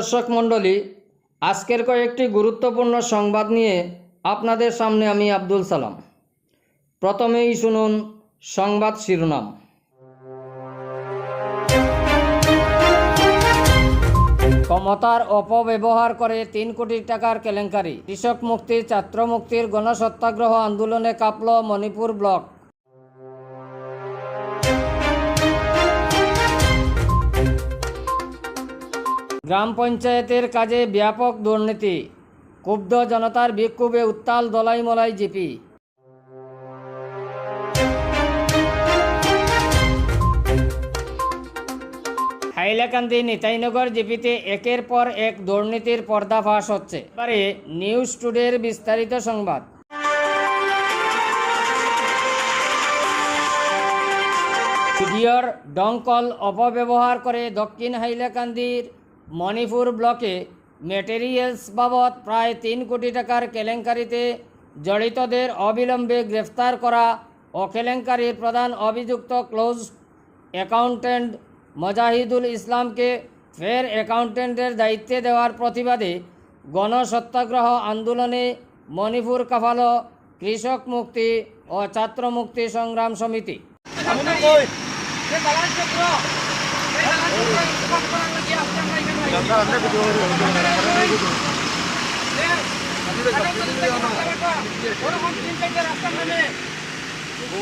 দর্শক মণ্ডলী, আজকের কয়েকটি গুরুত্বপূর্ণ সংবাদ নিয়ে আপনাদের সামনে আমি আব্দুল সালাম। প্রথমেই শুনুন সংবাদ শিরোনাম। ক্ষমতার অপব্যবহার করে তিন কোটি টাকার কেলেঙ্কারি। কৃষক মুক্তি ছাত্র মুক্তির গণসত্যাগ্রহ আন্দোলনে কাঁপল মণিপুর ব্লক। গ্রাম পঞ্চায়েতের কাজে ব্যাপক দুর্নীতি, ক্ষুব্ধ জনতার বিক্ষোভে উত্তাল দলাইমলাই জিপি। হাইলাকান্দি নিতাইনগর জিপিতে একের পর এক দুর্নীতির পর্দাফাশ হচ্ছে। এবারে নিউজ টুডের বিস্তারিত সংবাদ। ভিডিওর ডঙ্কল অপব্যবহার করে দক্ষিণ হাইলাকান্দির মণিপুর ব্লকে মেটেরিয়ালস বাবদ প্রায় তিন কোটি টাকার কেলেঙ্কারিতে জড়িতদের অবিলম্বে গ্রেফতার করা ও কেলেঙ্কারির প্রধান অভিযুক্ত ক্লোজ অ্যাকাউন্ট্যান্ট মজাহিদুল ইসলামকে ফের অ্যাকাউন্ট্যান্টের দায়িত্বে দেওয়ার প্রতিবাদে গণসত্যাগ্রহ আন্দোলনে মণিপুর কাফালো কৃষক মুক্তি ও ছাত্র মুক্তি সংগ্রাম সমিতি।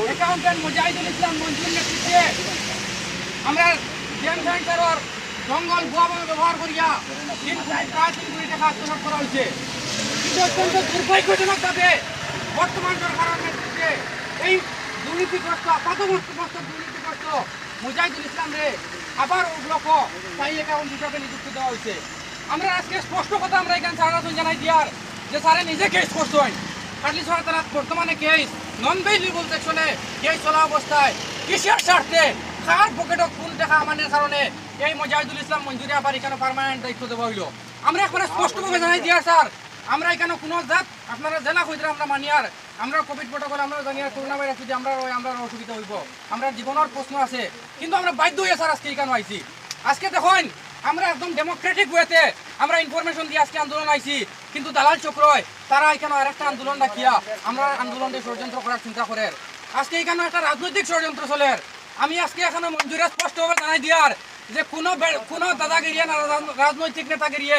অ্যাকাউন্টেন্ট মুজাহিদুল ইসলাম মঞ্জুর নেতৃত্বে আমরা জেম সেন্টারের জঙ্গল ভুয়াভাবে ব্যবহার করিয়া তিন কোটি প্রায় তিন কোটি টাকা আত্মসাৎ করা হয়েছে কিন্তু অত্যন্ত দুর্ভাগ্যজনকভাবে বর্তমান সরকারের নেতৃত্বে এই দুর্নীতিগ্রস্ত আপাতগ্রস্ত দুর্নীতিগ্রস্ত মুজাহিদুল ইসলাম রে আবার ওগুলোক স্থায়ী অ্যাকাউন্ট হিসাবে নিযুক্তি দেওয়া হয়েছে। আমরা আজকে স্পষ্ট কথা আমরা এখানে সারা জানাই দিয়ার, যে স্যারে নিজে কেস করছেন কাটলি সরকার বর্তমানে কেস নন ভেইলেবল সেকশনে কেস চলা অবস্থায়। কিসের স্বার্থে? কার পকেটত কোন টাকা আমাদের কারণে এই মজাহিদুল ইসলাম মঞ্জুরি আবার এখানে পার্মানেন্ট দায়িত্ব দেওয়া হইল। আমরা এখন স্পষ্টভাবে জানাই দিয়া স্যার। আমরা এখানে কোনো জাত, আপনারা জানা হইতে আমরা মানি আর। আমরা কোভিড প্রোটোকল আমরা জানি আর করোনা ভাইরাস যদি আমরা আমরা অসুবিধা হইব। আমরা জীবনের প্রশ্ন আছে। কিন্তু আমরা বাধ্য হয়ে স্যার আজকে এখানে আইছি। আজকে দেখুন, আমরা একদম ডেমোক্রেটিক ওয়েতে আমরা ইনফরমেশন দিয়ে আজকে আন্দোলন আইছি। কিন্তু দালাল চক্রয় তারা এখানে আরেকটা আন্দোলন রাখিয়া আমরা আন্দোলনকে ষড়যন্ত্র করার চিন্তা করে আজকে এখানে একটা রাজনৈতিক ষড়যন্ত্র চলে। আমি আজকে এখানে মঞ্জুরে স্পষ্টভাবে জানাই দিয়ার যে কোনো কোনো দাদাগিরিয়ে রাজনৈতিক নেতাগিরিয়ে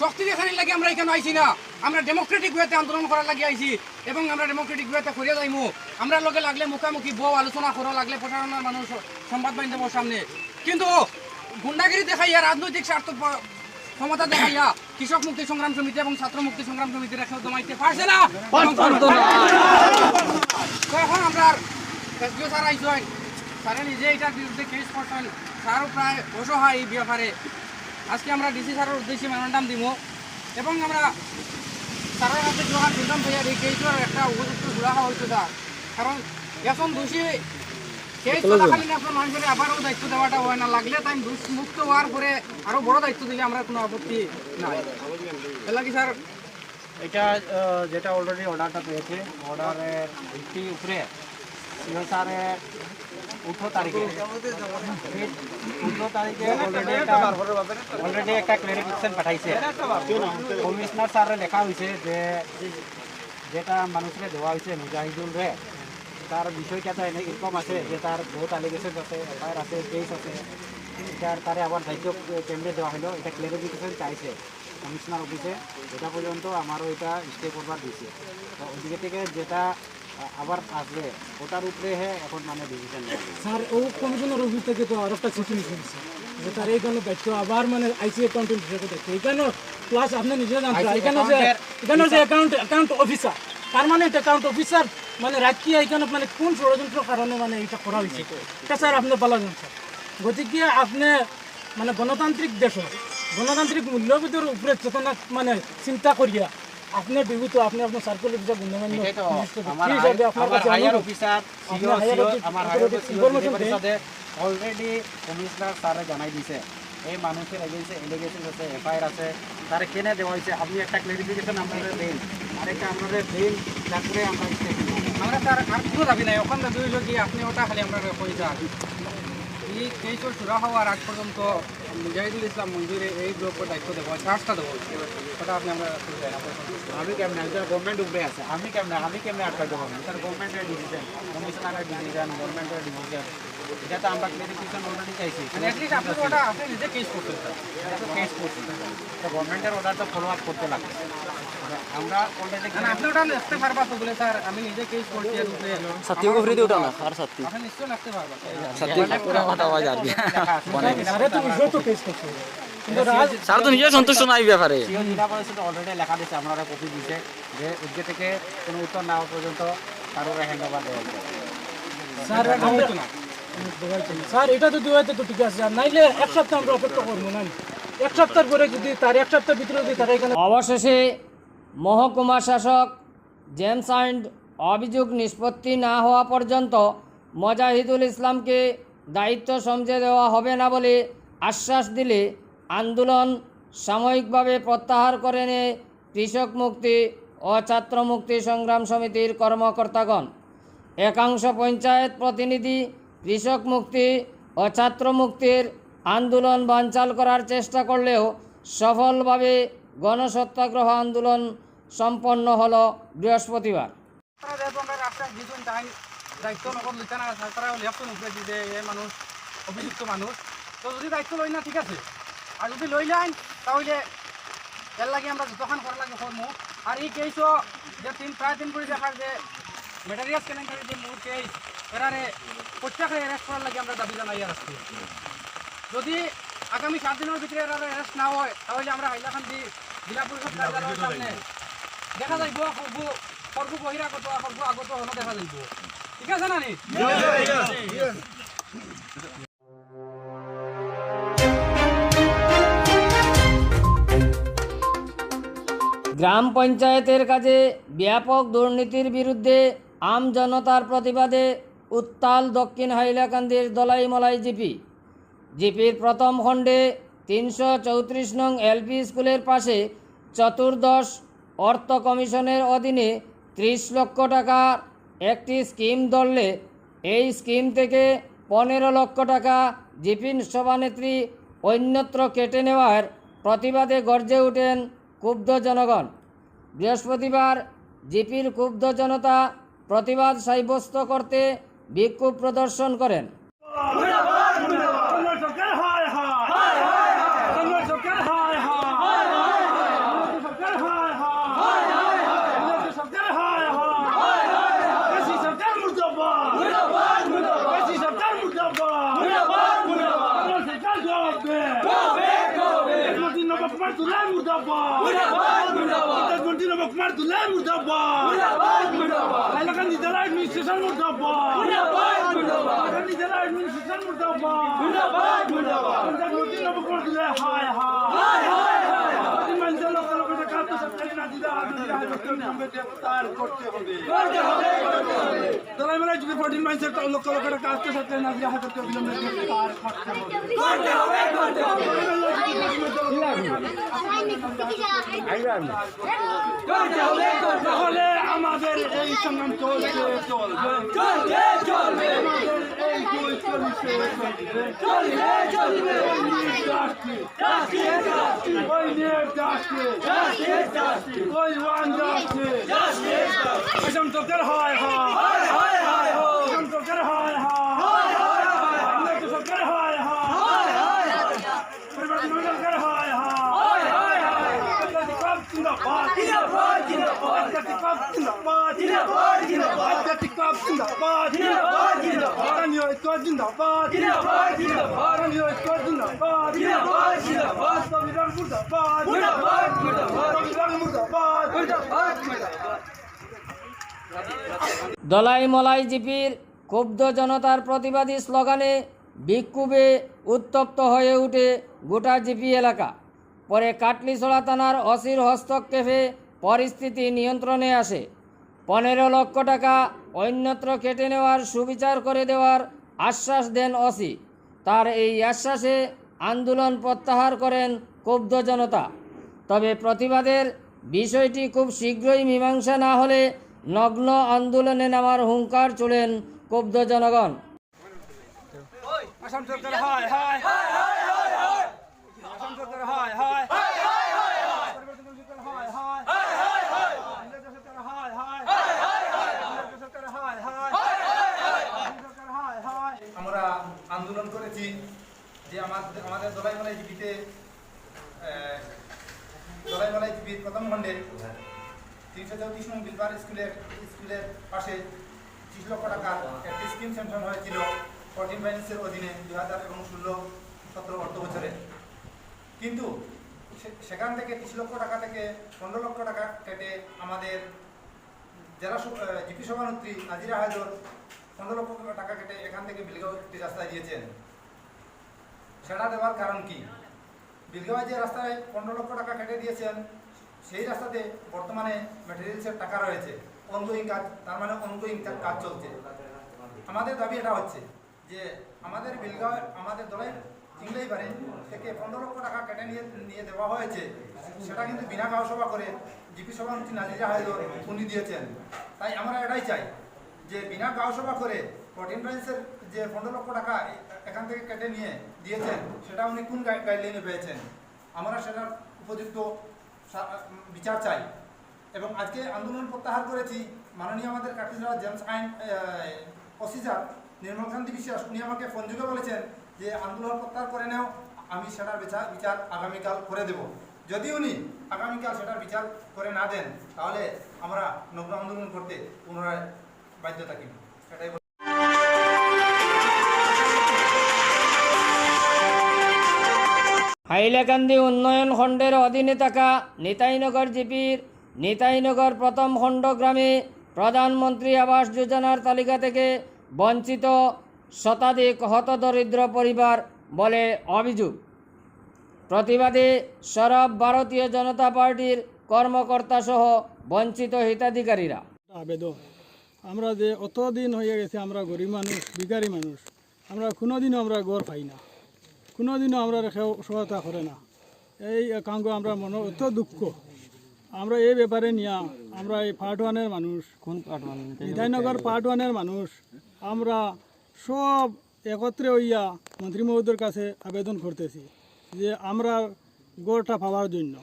শক্তি দেখানোর লাগে আমরা এখানে আইছি না। আমরা ডেমোক্রেটিক ওয়েতে আন্দোলন করার লাগে আইছি এবং আমরা ডেমোক্রেটিক ওয়েতে করিয়া যাইমু। আমরা লগে লাগলে মুখামুখি বউ আলোচনা করা, লাগলে প্রচারণার মানুষ সংবাদ মাধ্যমের সামনে। কিন্তু গুন্ডাগিরি দেখাইয়া, রাজনৈতিক স্বার্থ ক্ষমতা দেখাইয়া কৃষক মুক্তি সংগ্রাম সমিতি এবং ছাত্র মুক্তি সংগ্রাম সমিতির একসাথে জমাইতে পারছে না। এখন আমরা এসডিও স্যার আইসেন স্যারে নিজে এটার বিরুদ্ধে কেস করছেন। স্যারও প্রায় অসহায় এই ব্যাপারে। আজকে আমরা ডিসি স্যারের উদ্দেশ্যে মেমোরান্ডাম দিব এবং আমরা স্যারের কাছে জোহার দিলাম ভাইয়া এই কেসের একটা উপযুক্ত সুরাহা হয়েছে স্যার কারণ এখন দোষী কেস চলাকালীন আপনার মানুষের আবারও দায়িত্ব দেওয়াটা হয় না। লাগলে তাই দোষ মুক্ত হওয়ার পরে আরও বড় দায়িত্ব দিলে আমরা কোনো আপত্তি নাই। এলা কি স্যার? এটা যেটা অলরেডি অর্ডারটা পেয়েছে অর্ডারের ভিত্তির উপরে সিও স্যারে উঠো তারিখে। উঠো তারিখে অলরেডি একটা অলরেডি একটা ক্লারিফিকেশন পাঠাইছে। কমিশনার স্যারে লেখা হয়েছে যে যেটা মানুষকে দেওয়া হয়েছে মুজাহিদুল রে তার বিষয়টা এনে এরকম আছে যে তার বহুত অ্যালিগেশন আছে এফআইআর আছে কেস আছে এটার তারে আবার দায়িত্ব কেন্দ্রে দেওয়া হলো এটা ক্লারিফিকেশন চাইছে কমিশনার অফিসে। এটা পর্যন্ত আমারও এটা স্টে করবার দিয়েছে। তো ওদিকে থেকে যেটা আবার আসবে। ওটার উপরে এখন মানে ডিসিশন স্যার ও কমিশনের অফিস থেকে তো আর একটা চিঠি লিখেছে যে তার এইখানে দায়িত্ব আবার মানে আইসি অ্যাকাউন্টেন্ট হিসেবে দায়িত্ব এখানে প্লাস আপনি নিজে জানতে এখানে যে এখানে যে account account officer permanent account officer মানে রাখিয়া এখানে মানে কোন ষড়যন্ত্র কারণে মানে এটা করা হয়েছে? এটা স্যার আপনি বলা যান স্যার। গতিকে আপনি মানে গণতান্ত্রিক দেশ গণতান্ত্রিক মূল্যবোধের উপরে চেতনা মানে চিন্তা করিয়া আপনি বিভূত আপনি আপনার সার্কেল অফিসার গণ্যমান্য হিসাবে আপনার কাছে হায়ার অফিসার সিও সিও আমার হায়ার information দিন। অলরেডি কমিশনার স্যারে জানাই দিছে। এই মানুষের এগেন্সে এলিগেশন আছে এফআইআর আছে তারে কেনে দেওয়া হয়েছে? আপনি একটা ক্লারিফিকেশন আপনাদের দিন। আরেকটা আপনাদের দিন তারপরে আমরা আমরা তার আর কোনো দাবি নাই। ওখান দুই লোক আপনি ওটা খালি আমরা কই যান এই কেসও শুরু হওয়ার আগ পর্যন্ত মুজাহিদুল ইসলাম মঞ্জুরে এই গ্রুপের দায়িত্ব দেবো চার্জটা দেবো। ওটা আপনি আমরা আমি কেমনে একজন গভর্নমেন্ট উপরে আছে। আমি কেমনে আমি কেমনে আটকাই দেবো স্যার গভর্নমেন্টের ডিসিশন কমিশনারের ডিসিশন গভর্নমেন্টের ডিসিশন এটা তো আমরা ক্লারিফিকেশন অলরেডি চাইছি আপনি ওটা আপনি নিজে কেস করতেন স্যার এটা তো কেস করছি গভর্নমেন্টের অর্ডার তো ফলো আপ করতে লাগে আমরা অলরেডি মানে আপনি ওটা লিখতে পারবা তো বলে স্যার আমি নিজে কেস করছি এর উপরে সত্যি করে দিয়ে ওটা না আর সত্যি আপনি নিশ্চয়ই লিখতে পারবা। সত্যি পুরো কথা আওয়াজ আর কি স্যারে তো বিষয় তো কেস করছে স্যার তো নিজে সন্তুষ্ট নাই ব্যাপারে। সিও জেলা পরিষদ অলরেডি লেখা দিচ্ছে আপনারা কপি দিচ্ছে যে থেকে কোনো উত্তর না হওয়া পর্যন্ত কারোর হ্যান্ড ওভার দেওয়া হবে স্যার এটা তো তো ঠিক আছে আর নাইলে এক সপ্তাহ আমরা অপেক্ষা করব না এক সপ্তাহ পরে যদি তার এক সপ্তাহ ভিতরে যদি তারা এখানে অবশেষে মহকুমা শাসক জেমস অ্যান্ড অভিযোগ নিষ্পত্তি না হওয়া পর্যন্ত মজাহিদুল ইসলামকে দায়িত্ব সমঝে দেওয়া হবে না বলে আশ্বাস দিলে আন্দোলন সাময়িকভাবে প্রত্যাহার করে নিয়ে কৃষক মুক্তি ও ছাত্র মুক্তি সংগ্রাম সমিতির কর্মকর্তাগণ। একাংশ পঞ্চায়েত প্রতিনিধি কৃষক মুক্তি ও ছাত্র মুক্তির আন্দোলন বানচাল করার চেষ্টা করলেও সফলভাবে গণসত্যাগ্রহ আন্দোলন সম্পন্ন হল বৃহস্পতিবার। দায়িত্ব নগর না তারা যে এ মানুষ অভিযুক্ত মানুষ তো যদি দায়িত্ব লই না ঠিক আছে। আর যদি লই যান তাহলে এর লাগে আমরা যতক্ষণ করা লাগে করব আর এই যে তিন প্রায় তিন কোটি দেখার যে মেটারিয়াস কেলেঙ্কারি যে মূল কেস এরারে প্রত্যেকের অ্যারেস্ট করার লাগে আমরা দাবি জানাই যদি আগামী সাত দিনের ভিতরে এরা অ্যারেস্ট না হয় তাহলে আমরা হাইলাকান্দি জেলা পরিষদ কার্যালয়ের সামনে দেখা যাইব সর্ব বহিরাগত সর্ব আগত হলো দেখা যাইব। ঠিক আছে নি গ্রাম পঞ্চায়েতের কাজে ব্যাপক দুর্নীতির বিরুদ্ধে আম জনতার প্রতিবাদে উত্তাল দক্ষিণ হাইলাকান্দির দলাইমলাই জিপি। জিপির প্রথম খণ্ডে তিনশো চৌত্রিশ নং এলপি স্কুলের পাশে চতুর্দশ অর্থ কমিশনের অধীনে ত্রিশ লক্ষ টাকার একটি স্কিম ধরলে এই স্কিম থেকে পনেরো লক্ষ টাকা জিপির সভানেত্রী অন্যত্র কেটে নেওয়ার প্রতিবাদে গর্জে ওঠেন ক্ষুব্ধ জনগণ। বৃহস্পতিবার জিপির ক্ষুব্ধ জনতা প্রতিবাদ সাব্যস্ত করতে বিক্ষোভ প্রদর্শন করেন। যদি প্রোটিন মাইন্সের লক্ষ লক্ষ টাকা আসতে সাথে না দিয়ে হাজার অবিলম্বে গ্রেফতার করতে হবে তাহলে আমাদের এই সংগ্রাম চলছে চলবে চলবে চলবে চলবে চলবে कसम तो कर हाय हाय हाय हाय कसम तो कर हाय हाय हाय हाय हमने तो कर हाय हाय हाय परिवर्तन तो कर हाय हाय हाय हाय प्रतिपक्ष जिंदाबाद जिंदाबाद जिंदाबाद प्रतिपक्ष जिंदाबाद जिंदाबाद जिंदाबाद प्रतिपक्ष जिंदाबाद जिंदाबाद জিন্দাবাদ জিন্দাবাদ জিন্দাবাদ। নিউ স্কোয়াড জিন্দাবাদ জিন্দাবাদ। জিন্দাবাদ সংবিধান মুর্দাবাদ মুর্দাবাদ মুর্দাবাদ সংবিধান মুর্দাবাদ মুর্দাবাদ মুর্দাবাদ দলাই মলাই জিপির ক্ষুব্ধ জনতার প্রতিবাদী স্লোগানে বিক্ষোভে উত্তপ্ত হয়ে উঠে গোটা জিপি এলাকা। পরে কাটলিছড়া থানার অসির হস্তক্ষেপে পরিস্থিতি নিয়ন্ত্রণে আসে। পনেরো লক্ষ টাকা অন্যত্র কেটে নেওয়ার সুবিচার করে দেওয়ার আশ্বাস দেন অসি তার এই আশ্বাসে আন্দোলন প্রত্যাহার করেন ক্ষুব্ধ জনতা। তবে প্রতিবাদের বিষয়টি খুব শীঘ্রই মীমাংসা না হলে নগ্ন আন্দোলনে নামার হুঙ্কার চলেন ক্ষুব্ধ জনগণ। হয় হয় আসাম সরকার হায় হায় পরিবর্তন সরকার হায় হায় ইংরেজ সরকার হায় হায় ইংরেজ সরকার হায় হায় ইংরেজ সরকার হায় হায় আমরা আন্দোলন করেছি যে আমাদের আমাদের দলাইমালাই জীবিতে দলাইমালাই জীবির প্রথম খণ্ডে তিনশো চৌত্রিশ নং বিলবার স্কুলের স্কুলের পাশে ত্রিশ লক্ষ টাকার একটি স্কিম স্যাংশন হয়েছিল ফোরটিন ফাইন্যান্সের অধীনে দু হাজার এবং ষোলো সতেরো অর্থ বছরে। কিন্তু সেখান থেকে ত্রিশ লক্ষ টাকা থেকে পনেরো লক্ষ টাকা কেটে আমাদের জেলা জিপি সভানেত্রী নাজিরা হায়দর পনেরো লক্ষ টাকা কেটে এখান থেকে বিলগাঁও একটি রাস্তায় দিয়েছেন। সেটা দেওয়ার কারণ কি? বিলগাঁও যে রাস্তায় পনেরো লক্ষ টাকা কেটে দিয়েছেন, সেই রাস্তাতে বর্তমানে ম্যাটেরিয়ালসের টাকা রয়েছে। অনগোয়িং কাজ, তার মানে অনগোয়িং কাজ চলছে। আমাদের দাবি এটা হচ্ছে যে, আমাদের বিলগাঁও আমাদের দলের চিংলাইবারে থেকে পনেরো লক্ষ টাকা কেটে নিয়ে নিয়ে দেওয়া হয়েছে। সেটা কিন্তু বিনা গাঁও সভা করে জিপি সভাপতি নাজিরা হায়দর উনি দিয়েছেন। তাই আমরা এটাই চাই যে বিনা গাঁও সভা করে প্রোটিন প্রাইসের যে পনেরো লক্ষ টাকা এখান থেকে কেটে নিয়ে দিয়েছেন, সেটা উনি কোন গাইডলাইনে পেয়েছেন? আমরা সেটার উপযুক্ত বিচার চাই। এবং আজকে আন্দোলন প্রত্যাহার করেছি, মাননীয় আমাদের কাটিজরা জেমস আইন অফিসার নির্মলকান্তি বিশ্বাস, উনি আমাকে ফোন যুগে বলেছেন যে, আন্দোলন প্রত্যাহার করে নেও, আমি সেটার বিচার বিচার আগামীকাল করে দেব। যদি উনি আগামীকাল সেটার বিচার করে না দেন, তাহলে আমরা নগ্ন আন্দোলন করতে পুনরায় বাধ্য থাকি। এটাই হাইলাকান্দি উন্নয়ন খণ্ডের অধীনে থাকা নিতাইনগর জিপির নিতাইনগর প্রথম খণ্ড গ্রামে প্রধানমন্ত্রী আবাস যোজনার তালিকা থেকে বঞ্চিত শতাধিক হতদরিদ্র পরিবার বলে অভিযোগ। প্রতিবাদে সরব ভারতীয় জনতা পার্টির কর্মকর্তা সহ বঞ্চিত হিতাধিকারীরা। আবেদন। আমরা যে অতদিন হয়ে গেছে, আমরা গরিব মানুষ, ভিখারি মানুষ, আমরা কোনোদিনও আমরা গড় পাই না। কোনোদিনও আমরা কেউ সহায়তা করে না। এই একাঙ্গ আমরা মনে অত দুঃখ। আমরা এই ব্যাপারে নিয়া আমরা এই পার্ট ওয়ানের মানুষ। কোন পার্ট মানে বিধাননগর পার্ট ওয়ানের মানুষ। আমরা সব একত্রে হইয়া মন্ত্রী মহোদয়ের কাছে আবেদন করতেছি যে আমরা গড়টা পাওয়ার জন্য।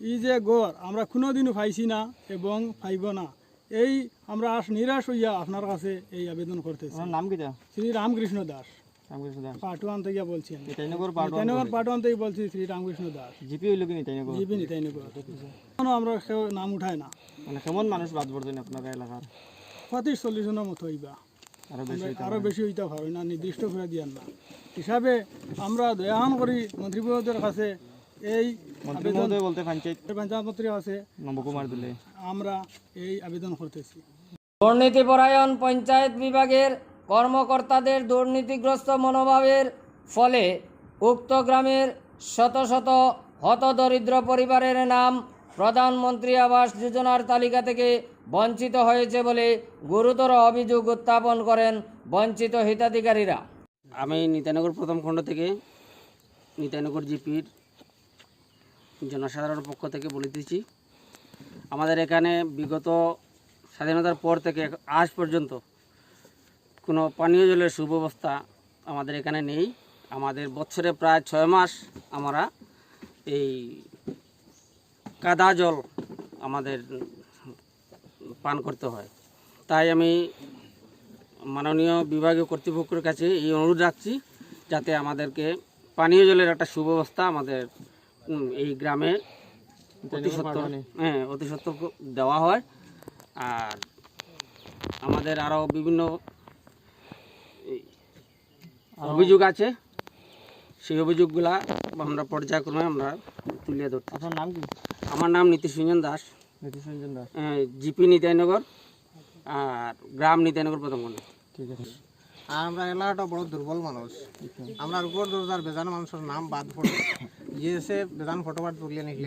এই যে গড় আমরা কোনোদিনও পাইছি না এবং পাইব না। এই আমরা আস নিরাশ হইয়া আপনার কাছে এই আবেদন করতেছি। নাম কিটা শ্রী রামকৃষ্ণ দাস। রামকৃষ্ণ দাস। পার্ট থেকে বলছি নিতাইনগর নিতাইনগর পার্ট থেকে বলছি শ্রী রামকৃষ্ণ দাস। জিপি হইল কি নিতাইনগর? জিপি নিতাইনগর। এখনও আমরা কেউ নাম উঠায় না। মানে কেমন মানুষ বাদ পড়ছেন আপনার এলাকার? পঁয়ত্রিশ চল্লিশ মতো হইবা। আরও বেশি আমরা আরও বেশি হইতে পারো না নির্দিষ্ট করে দিয়ার না। হিসাবে আমরা দয়াহান করি মন্ত্রী কাছে এই আবেদন বলতে পঞ্চায়েত পঞ্চায়েত মন্ত্রীর কাছে নবকুমার দিলে। আমরা এই আবেদন করতেছি। দুর্নীতিপরায়ণ পঞ্চায়েত বিভাগের কর্মকর্তাদের দুর্নীতিগ্রস্ত মনোভাবের ফলে উক্ত গ্রামের শত শত হতদরিদ্র পরিবারের নাম প্রধানমন্ত্রী আবাস যোজনার তালিকা থেকে বঞ্চিত হয়েছে বলে গুরুতর অভিযোগ উত্থাপন করেন বঞ্চিত হিতাধিকারীরা। আমি নিতানগর প্রথম খণ্ড থেকে নিতানগর জিপির জনসাধারণের পক্ষ থেকে বলিতেছি আমাদের এখানে বিগত স্বাধীনতার পর থেকে আজ পর্যন্ত কোনো পানীয় জলের সুব্যবস্থা আমাদের এখানে নেই। আমাদের বছরে প্রায় ছয় মাস আমরা এই কাদা জল আমাদের পান করতে হয়। তাই আমি মাননীয় বিভাগীয় কর্তৃপক্ষের কাছে এই অনুরোধ রাখছি যাতে আমাদেরকে পানীয় জলের একটা সুব্যবস্থা আমাদের এই গ্রামে অতি হ্যাঁ অতি সত্তর দেওয়া হয়। আর আমাদের আরও বিভিন্ন অভিযোগ আছে। সেই অভিযোগগুলা আমরা পর্যায়ক্রমে আমরা তুলে ধরছি। আপনার নাম কি? আমার নাম নীতিশ রঞ্জন দাস। নীতিশ রঞ্জন দাস জিপি নিতাইনগর আর গ্রাম নিতাইনগর প্রথম খণ্ড ঠিক আছে। আর আমরা এলাকাটা বড় দুর্বল মানুষ। আমরা উপর দরজার বেজান মানুষের নাম বাদ পড়ে জিএসএ বেজান ফটোবার তুলিয়ে নিলে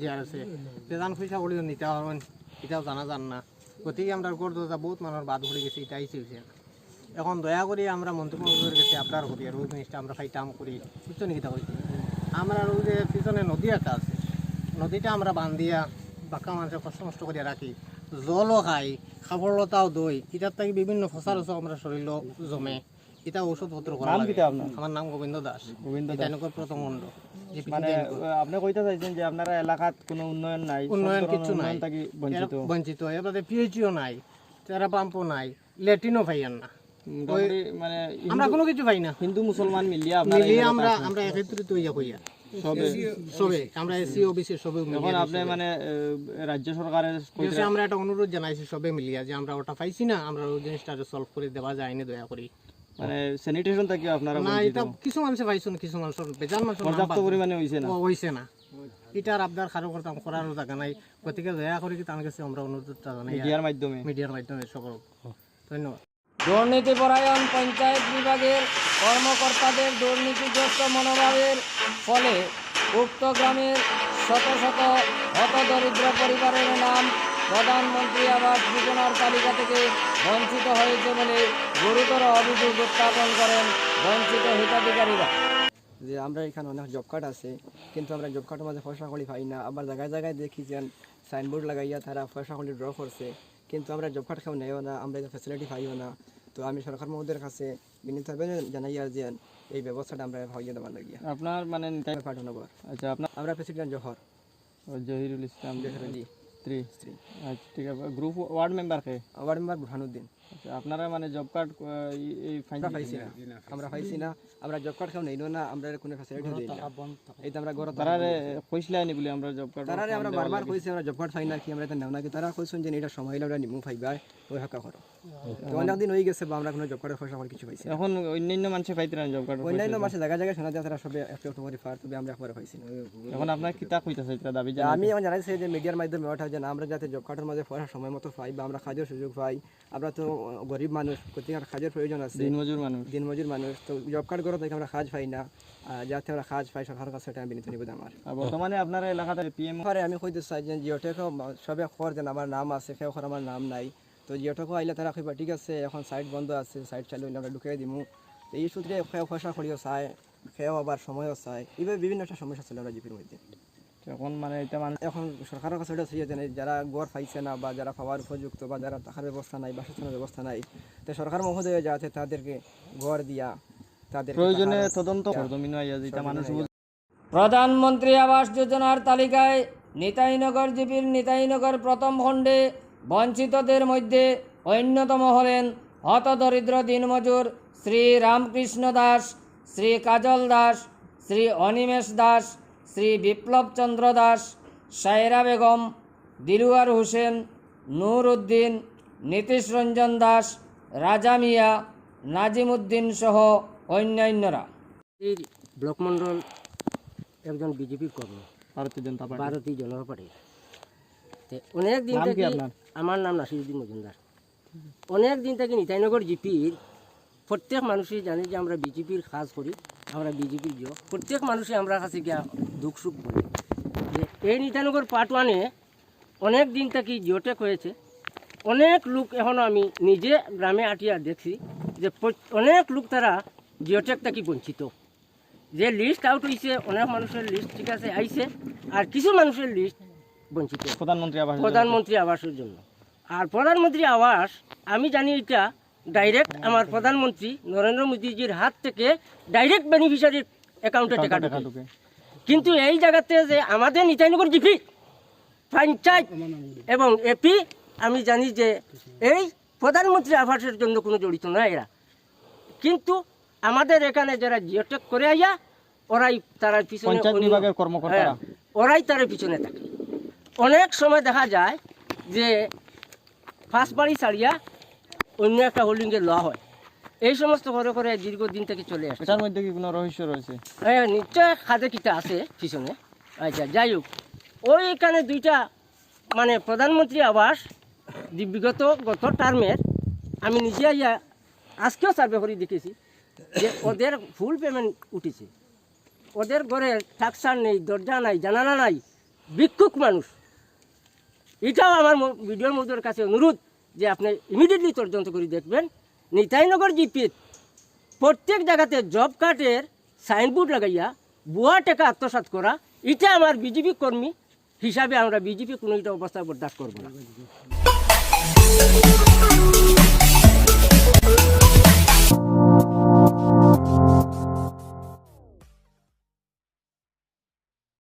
জিআরএসে বেজান পয়সা বলি নিতে হবেন এটাও জানা যান না। গতিকে আমরা উপর দরজা বহুত মানুষ বাদ পড়ে গেছে এটাই চলছে। এখন দয়া করে আমরা মহোদয়ের কাছে আপনার করি আর ওই জিনিসটা আমরা খাইতাম করি বুঝছ নাকি তা আমরা ওই যে পিছনে নদী একটা আছে নদীটা আমরা বান্ধিয়া বাঁকা মানুষের কষ্ট নষ্ট করিয়া রাখি। জলও খাই খাবার লতাও দই এটার থেকে বিভিন্ন ফসার উৎসব আমরা শরীর জমে। এটা ওষুধপত্র করা লাগে। আমার নাম গোবিন্দ দাস। গোবিন্দ দাস। প্রথম মন্ড মানে আপনি কইতে চাইছেন যে আপনারা এলাকাত কোনো উন্নয়ন নাই উন্নয়ন কিছু নাই। বঞ্চিত। বঞ্চিত। এবারে নাই চেরা পাম্পও নাই ল্যাট্রিনও পাইয়ান না। মানে আমরা কোনো কিছু পাই না। হিন্দু মুসলমান মিলিয়ে মিলিয়ে আমরা আমরা একত্রিত হইয়া হইয়া সবে সবে আমরা এসি ওবিসি সবে এখন আপনি মানে রাজ্য সরকারের কইতে- আমরা একটা অনুরোধ জানাইছি সবে মিলিয়া যে আমরা ওটা পাইছি না আমরা ওই জিনিসটা সলভ করে দেওয়া যায়নি দয়া করি। মানে স্যানিটেশন থাকি আপনারা না বঞ্চিত এটা কিছু মানুষে পাইছেন কিছু মানুষের বেজান মানুষের নাম পর্যাপ্ত বাদ- পরিমাণে হইছে না? ও হইছে না। এটার আবদার খারো করতাম করার জায়গা নাই। গতিকে দয়া করে কি তার কাছে আমরা অনুরোধটা জানাই। মিডিয়ার মাধ্যমে। মিডিয়ার মাধ্যমে সকল। ধন্যবাদ। দুর্নীতিপরায়ণ পঞ্চায়েত বিভাগের কর্মকর্তাদের দুর্নীতিগ্রস্ত মনোভাবের ফলে উক্ত গ্রামের শত শত হতদরিদ্র পরিবারের নাম প্রধানমন্ত্রী আবাস যোজনার তালিকা থেকে বঞ্চিত হয়েছে বলে গুরুতর অভিযোগ উত্থাপন করেন বঞ্চিত হিতাধিকারীরা। যে আমরা এখানে অনেক জব কার্ড আছে, কিন্তু আমরা জব কার্ডের মাঝে পয়সা পাই না। আবার জায়গায় জায়গায় দেখি যে সাইনবোর্ড লাগাইয়া তারা পয়সা ড্র করছে। কিন্তু আমরা জব কার্ড খাও নেও না আমরা ফেসিলিটি পাইও না। তো আমি সরকার মহোদয়ের কাছে বিনীতভাবে আর যে এই ব্যবস্থাটা আমরা ভাবিয়ে দেওয়ার লাগে আপনার মানে নিতাই- পাঠানো আচ্ছা আপনার আমরা প্রেসিডেন্ট জহর। জহিরুল ইসলাম জি স্ত্রী আচ্ছা ঠিক আছে। গ্রুপ ওয়ার্ড মেম্বার কে? Ward member Burhanuddin. আপনারা মানে জব কার্ড এই ফাইন পাইছি না। আমরা পাইছি না। আমরা জব কার্ড খাও নেইলো না আমরা কোনো ফ্যাসিলিটি দিই না এই তো আমরা গড় তারা কইসলে আনি বলে আমরা জব কার্ড তারা আমরা বারবার কইছি আমরা জব কার্ড পাই না কি আমরা এটা নেও না কি তারা কইছেন যে এটা সময় হলে আমরা নিমু পাইবা ওই হাক্কা করো। তো অনেক দিন হয়ে গেছে বা আমরা কোনো জব কার্ডের পয়সা করে কিছু পাইছি এখন অন্যান্য মানুষে পাইতে না জব কার্ড অন্যান্য মাসে জায়গায় জায়গায় শোনা যায় তারা সবে একটু করে পার তবে আমরা একবারে পাইছি না। এখন আপনার কিতা কইতাছে এটা দাবি জানা আমি এখন জানাইছি যে মিডিয়ার মাধ্যমে ওঠা যে না, আমরা যাতে জব কার্ডের মধ্যে পয়সা সময় মতো পাই বা আমরা কাজের সুযোগ পাই আমরা তো গরিব মানুষ প্রত্যেকের কাজের প্রয়োজন আছে। দিনমজুর মানুষ। দিনমজুর মানুষ। তো জব কার্ড করে থেকে আমরা কাজ পাই না যাতে আমরা কাজ পাই সরকারের কাছে এটা আমি বিনীত নিবেদন আমার বর্তমানে আপনার এলাকাতে পিএম পরে আমি কইতে চাই যে জিওটেকও সবে খবর দেন আমার নাম আছে কেউ আমার নাম নাই। তো জিওটেকও আইলে তারা কইবা ঠিক আছে এখন সাইট বন্ধ আছে সাইট চালু হইলে আমরা ঢুকিয়ে দিমু এই সূত্রে খেয়ে পয়সা করিও চায় খেয়েও আবার সময়ও চায় এইভাবে বিভিন্ন একটা সমস্যা ছিল আমরা জিপির মধ্যে। এখন মানে এটা মানুষ এখন সরকারের কাছে এটা চাইছে যে যারা গড় পাইছে না বা যারা পাওয়ার উপযুক্ত বা যারা থাকার ব্যবস্থা নাই বাসস্থানের ব্যবস্থা নাই তো সরকার মহোদয় যাতে তাদেরকে গড় দিয়া তাদের প্রয়োজনে তদন্ত জমিন আইয়া যেটা মানুষ প্রধানমন্ত্রী আবাস যোজনার তালিকায় নিতাইনগর জিপির নিতাইনগর প্রথম খণ্ডে বঞ্চিতদের মধ্যে অন্যতম হলেন হতদরিদ্র দিনমজুর শ্রী রামকৃষ্ণ দাস শ্রী কাজল দাস শ্রী অনিমেষ দাস শ্রী বিপ্লব চন্দ্র দাস সায়রা বেগম দিলুয়ার হোসেন নূর উদ্দিন নীতিশ রঞ্জন দাস রাজা মিয়া নাজিম উদ্দিন সহ অন্যান্যরা। এই ব্লক মন্ডল একজন বিজেপি কর্মী ভারতীয় জনতা পার্টি। ভারতীয় জনতা পার্টি। অনেক দিন থেকে? আমার নাম নাসিরুদ্দিন মজুমদার। অনেক দিন থেকে নিতাইনগর জিপির প্রত্যেক মানুষই জানে যে আমরা বিজেপির কাজ করি। আমরা বিজেপির যোগ প্রত্যেক মানুষই আমরা কাছে গিয়া দুঃখ সুখ বলি। যে এই নিতাইনগর পার্ট ওয়ানে অনেক দিন থেকে জিওটেক হয়েছে অনেক লোক এখনও আমি নিজে গ্রামে আটিয়া দেখছি যে অনেক লোক তারা জিওটেক থেকে বঞ্চিত। যে লিস্ট আউট হয়েছে অনেক মানুষের লিস্ট ঠিক আছে আইছে আর কিছু মানুষের লিস্ট বঞ্চিত। প্রধানমন্ত্রী আবাস প্রধানমন্ত্রী আবাসের জন্য। আর প্রধানমন্ত্রী আবাস আমি জানি এটা ডাইরেক্ট আমার প্রধানমন্ত্রী নরেন্দ্র মোদীজির হাত থেকে ডাইরেক্ট বেনিফিশিয়ারির অ্যাকাউন্টে টাকা ঢোকে। কিন্তু এই জায়গাতে যে আমাদের নিতাইনগর জিপি পঞ্চায়েত এবং এপি আমি জানি যে এই প্রধানমন্ত্রী আবাসের জন্য কোনো জড়িত নয় এরা। কিন্তু আমাদের এখানে যারা জিওটেক করে আইয়া ওরাই তারা পিছনে। হ্যাঁ, ওরাই তার পিছনে থাকে। অনেক সময় দেখা যায় যে ফার্স্ট বাড়ি ছাড়িয়া অন্য একটা হোল্ডিংয়ে লওয়া হয়। এই সমস্ত ঘরে করে দীর্ঘদিন থেকে চলে আসছে। এটার মধ্যে কি কোনো রহস্য রয়েছে? হ্যাঁ নিশ্চয় খাদে কিটা আছে পিছনে। আচ্ছা যাই হোক। ওইখানে দুইটা মানে প্রধানমন্ত্রী আবাস বিগত গত টার্মের আমি নিজে আইয়া আজকেও সার্ভে করে দেখেছি যে ওদের ফুল পেমেন্ট উঠেছে। ওদের ঘরে টাকসার নেই দরজা নাই জানালা নাই ভিক্ষুক মানুষ। এটাও আমার ভিডিওর মধ্যে কাছে অনুরোধ। যে আপনি ইমিডিয়েটলি তদন্ত করে দেখবেন, নিতাইনগর জিপির প্রত্যেক জায়গাতে জব কার্ডের সাইনবোর্ড লাগাইয়া বুয়া টেকা আত্মসাত করা, এটা আমার বিজেপি কর্মী হিসাবে আমরা বিজেপি কোনো এটা অবস্থা বরদাস্ত করব না।